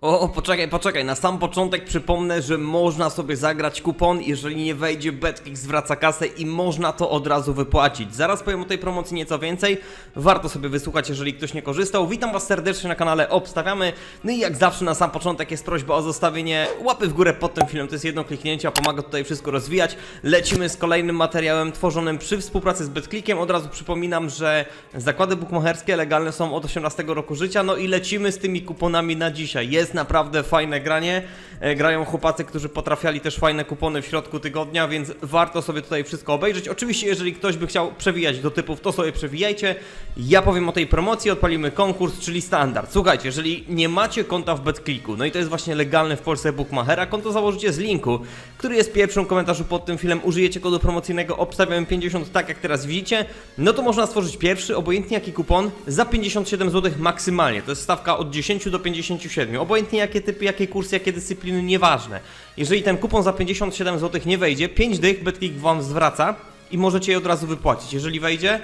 O, o, poczekaj, poczekaj, na sam początek przypomnę, że można sobie zagrać kupon, jeżeli nie wejdzie Betclick zwraca kasę i można to od razu wypłacić. Zaraz powiem o tej promocji nieco więcej, warto sobie wysłuchać, jeżeli ktoś nie korzystał. Witam Was serdecznie na kanale Obstawiamy, no i jak zawsze na sam początek jest prośba o zostawienie łapy w górę pod tym filmem, to jest jedno kliknięcie, a pomaga tutaj wszystko rozwijać. Lecimy z kolejnym materiałem tworzonym przy współpracy z Betclickiem, od razu przypominam, że zakłady bukmacherskie legalne są od 18 roku życia, no i lecimy z tymi kuponami na dzisiaj. Jest naprawdę fajne granie. E, grają chłopacy, którzy potrafiali też fajne kupony w środku tygodnia, więc warto sobie tutaj wszystko obejrzeć. Oczywiście, jeżeli ktoś by chciał przewijać do typów, to sobie przewijajcie. Ja powiem o tej promocji, odpalimy konkurs, czyli standard. Słuchajcie, jeżeli nie macie konta w BetClicku, no i to jest właśnie legalne w Polsce Bookmachera, konto założycie z linku, który jest w pierwszym komentarzu pod tym filmem, użyjecie kodu promocyjnego obstawiam 50, tak jak teraz widzicie, no to można stworzyć pierwszy, obojętnie jaki kupon, za 57 zł maksymalnie. To jest stawka od 10 do 57. Obojętnie jakie typy, jakie kursy, jakie dyscypliny, nieważne. Jeżeli ten kupon za 57 zł nie wejdzie, 5 dych BetClick wam zwraca i możecie je od razu wypłacić. Jeżeli wejdzie,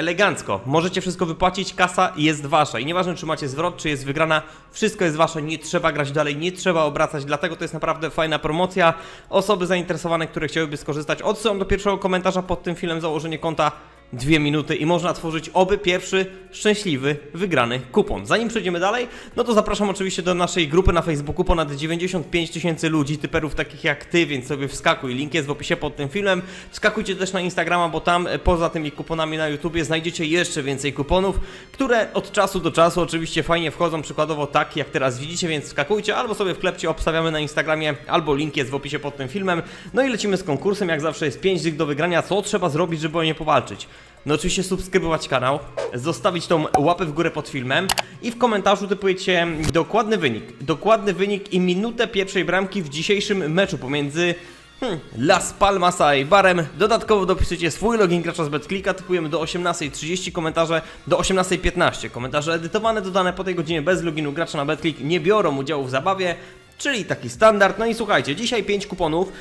Elegancko. Możecie wszystko wypłacić, kasa jest wasza. I nieważne, czy macie zwrot, czy jest wygrana, wszystko jest wasze, nie trzeba grać dalej, nie trzeba obracać, dlatego to jest naprawdę fajna promocja. Osoby zainteresowane, które chciałyby skorzystać, odsyłam do pierwszego komentarza pod tym filmem założenie konta. Dwie minuty i można tworzyć oby pierwszy szczęśliwy, wygrany kupon. Zanim przejdziemy dalej, no to zapraszam oczywiście do naszej grupy na Facebooku. Ponad 95 tysięcy ludzi, typerów takich jak ty, więc sobie wskakuj. Link jest w opisie pod tym filmem. Wskakujcie też na Instagrama, bo tam e, poza tymi kuponami na YouTubie znajdziecie jeszcze więcej kuponów, które od czasu do czasu oczywiście fajnie wchodzą, przykładowo tak jak teraz widzicie, więc wskakujcie albo sobie wklepcie, obstawiamy na Instagramie, albo link jest w opisie pod tym filmem. No i lecimy z konkursem, jak zawsze jest 5 dych do wygrania. Co trzeba zrobić, żeby o nie powalczyć? No oczywiście subskrybować kanał, zostawić tą łapę w górę pod filmem i w komentarzu typujecie dokładny wynik. Dokładny wynik i minutę pierwszej bramki w dzisiejszym meczu pomiędzy hmm, Las Palmas a Eibarem. Dodatkowo dopiszecie swój login gracza z BetClicka, typujemy do 18.30, komentarze do 18.15. Komentarze edytowane, dodane po tej godzinie bez loginu gracza na BetClick nie biorą udziału w zabawie. Czyli taki standard. No i słuchajcie, dzisiaj 5 kuponów,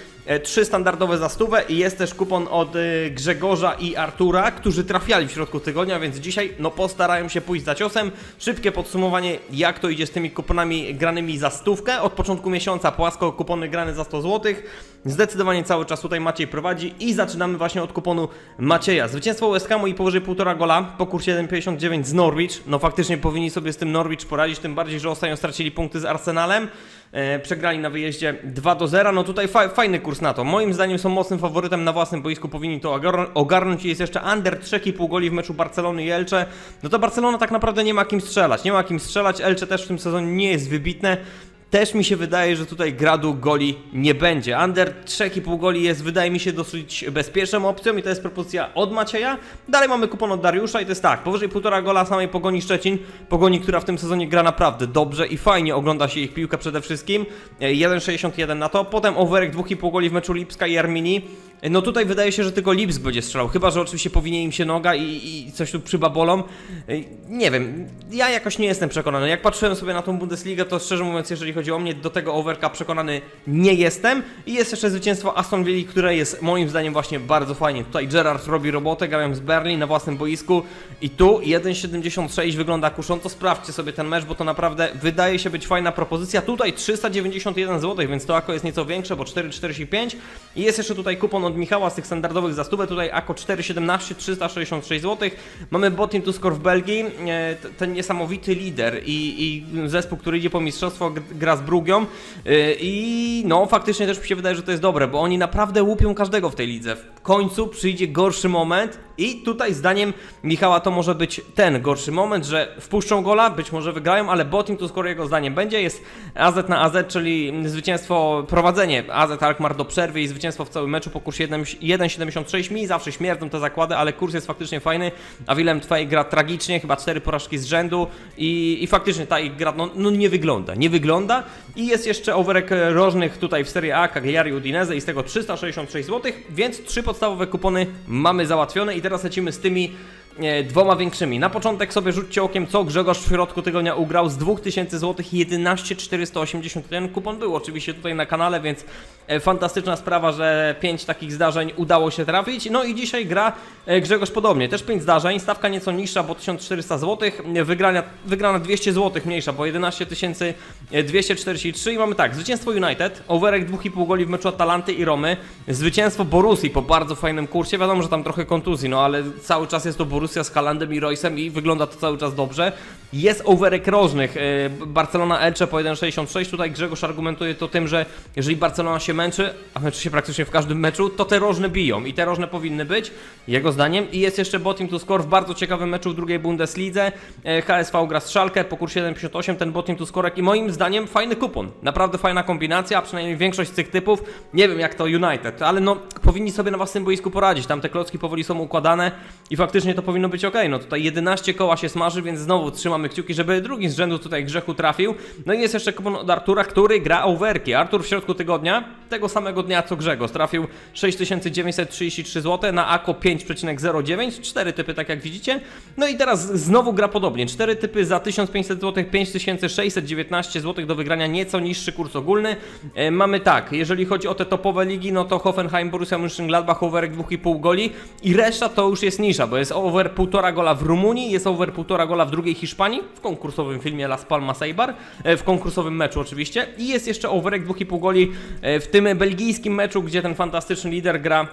3 standardowe za stówę i jest też kupon od y, Grzegorza i Artura, którzy trafiali w środku tygodnia, więc dzisiaj no postarają się pójść za ciosem. Szybkie podsumowanie, jak to idzie z tymi kuponami granymi za stówkę. Od początku miesiąca płasko kupony grane za 100 zł. Zdecydowanie cały czas tutaj Maciej prowadzi i zaczynamy właśnie od kuponu Macieja. Zwycięstwo West Hamu i powyżej 1,5 gola po kursie 1,59 z Norwich. No faktycznie powinni sobie z tym Norwich poradzić, tym bardziej, że ostatnio stracili punkty z Arsenalem. E, przegrali na wyjeździe 2 do 0. No tutaj fa fajny kurs na to. Moim zdaniem są mocnym faworytem na własnym boisku, powinni to ogar ogarnąć. Jest jeszcze under 3,5 goli w meczu Barcelony i Elche. No to Barcelona tak naprawdę nie ma kim strzelać. Nie ma kim strzelać. Elche też w tym sezonie nie jest wybitne. Też mi się wydaje, że tutaj gradu goli nie będzie. Under 3,5 goli jest, wydaje mi się, dosyć bezpieczną opcją i to jest propozycja od Macieja. Dalej mamy kupon od Dariusza i to jest tak, powyżej 1,5 gola samej Pogoni Szczecin. Pogoni, która w tym sezonie gra naprawdę dobrze i fajnie ogląda się ich piłkę przede wszystkim. E, 1,61 na to. Potem overek 2,5 goli w meczu Lipska i Arminii. No tutaj wydaje się, że tylko Lipsk będzie strzelał, chyba że oczywiście powinie im się noga i, i coś tu przybabolą. Nie wiem, ja jakoś nie jestem przekonany. Jak patrzyłem sobie na tą Bundesligę, to szczerze mówiąc, jeżeli chodzi o mnie, do tego overka przekonany nie jestem. I jest jeszcze zwycięstwo Aston Villa, które jest moim zdaniem właśnie bardzo fajnie. Tutaj Gerrard robi robotę, grają z Berlin na własnym boisku i tu 1,76 wygląda kusząco. Sprawdźcie sobie ten mecz, bo to naprawdę wydaje się być fajna propozycja. Tutaj 391 zł, więc to ako jest nieco większe, bo 4,45 i jest jeszcze tutaj kupon od Michała z tych standardowych za stówę, tutaj ako 4,17, 366 zł. Mamy Botin to score w Belgii, e, ten niesamowity lider i, i zespół, który idzie po mistrzostwo, gra z Brugią e, i no faktycznie też mi się wydaje, że to jest dobre, bo oni naprawdę łupią każdego w tej lidze. W końcu przyjdzie gorszy moment i tutaj zdaniem Michała to może być ten gorszy moment, że wpuszczą gola, być może wygrają, ale Botin to skoro jego zdaniem będzie, jest AZ na AZ, czyli zwycięstwo, prowadzenie AZ Alkmaar do przerwy i zwycięstwo w całym meczu po kursie 1 1,76. Mi zawsze śmierdzą te zakłady, ale kurs jest faktycznie fajny, a Willem Twaj gra tragicznie, chyba cztery porażki z rzędu i, i faktycznie ta ich gra no, no nie wygląda, nie wygląda i jest jeszcze overek rożnych tutaj w Serie A, Cagliari Udinese i z tego 366 zł, więc trzy podstawowe kupony mamy załatwione i teraz lecimy z tymi dwoma większymi. Na początek sobie rzućcie okiem, co Grzegorz w środku tygodnia ugrał z 2000 zł 11 481 kupon był oczywiście tutaj na kanale, więc e, fantastyczna sprawa, że 5 takich zdarzeń udało się trafić. No i dzisiaj gra e, Grzegorz podobnie, też 5 zdarzeń, stawka nieco niższa, bo 1400 zł, wygrania, wygrana 200 zł mniejsza, bo 11 243 i mamy tak, zwycięstwo United, overek 2,5 goli w meczu Atalanty i Romy, zwycięstwo Borussii po bardzo fajnym kursie, wiadomo, że tam trochę kontuzji, no ale cały czas jest to Borussia z Halandem i Roysem i wygląda to cały czas dobrze. Jest overek rożnych, e, Barcelona Elche po 1,66, tutaj Grzegorz argumentuje to tym, że jeżeli Barcelona się męczy, a męczy się praktycznie w każdym meczu, to te rożne biją i te rożne powinny być, jego zdaniem. I jest jeszcze Botim to score w bardzo ciekawym meczu w drugiej Bundeslidze, e, HSV gra z Schalke po kursie 1,58, ten Botim to scorek i moim zdaniem fajny kupon, naprawdę fajna kombinacja, a przynajmniej większość z tych typów, nie wiem jak to United, ale no powinni sobie na własnym boisku poradzić, tam te klocki powoli są układane i faktycznie to powinno być ok. No tutaj 11 koła się smaży, więc znowu trzymamy kciuki, żeby drugi z rzędu tutaj grzechu trafił. No i jest jeszcze kupon od Artura, który gra overki. Artur w środku tygodnia, tego samego dnia co Grzegorz, trafił 6933 zł na AKO 5,09, cztery typy tak jak widzicie. No i teraz znowu gra podobnie, cztery typy za 1500 zł, 5619 zł do wygrania, nieco niższy kurs ogólny. E, mamy tak, jeżeli chodzi o te topowe ligi, no to Hoffenheim, Borussia Mönchengladbach, overek 2,5 goli i reszta to już jest nisza, bo jest over 1,5 gola w Rumunii, jest over 1,5 gola w drugiej Hiszpanii, w konkursowym filmie Las Palmas Eibar, e, w konkursowym meczu oczywiście i jest jeszcze overek 2,5 goli e, w tym belgijskim meczu, gdzie ten fantastyczny lider gra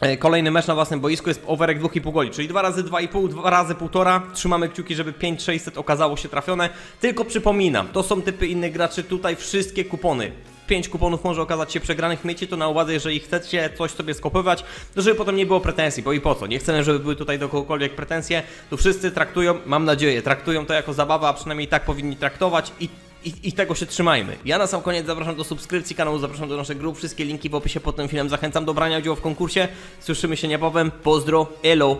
E, Kolejny mecz na własnym boisku jest overek 2,5 goli, czyli 2 razy 2,5, 2 razy 1,5. Trzymamy kciuki, żeby 5600 okazało się trafione. Tylko przypominam, to są typy innych graczy, tutaj wszystkie kupony. 5 kuponów może okazać się przegranych. Miejcie to na uwadze, jeżeli chcecie coś sobie skopywać, to żeby potem nie było pretensji, bo i po co? Nie chcemy, żeby były tutaj do kogokolwiek pretensje. Tu wszyscy traktują, mam nadzieję, traktują to jako zabawę, a przynajmniej tak powinni traktować i i, I tego się trzymajmy. Ja na sam koniec zapraszam do subskrypcji kanału, zapraszam do naszych grup. Wszystkie linki w opisie pod tym filmem. Zachęcam do brania udziału w konkursie. Słyszymy się niebawem. Pozdro, elo.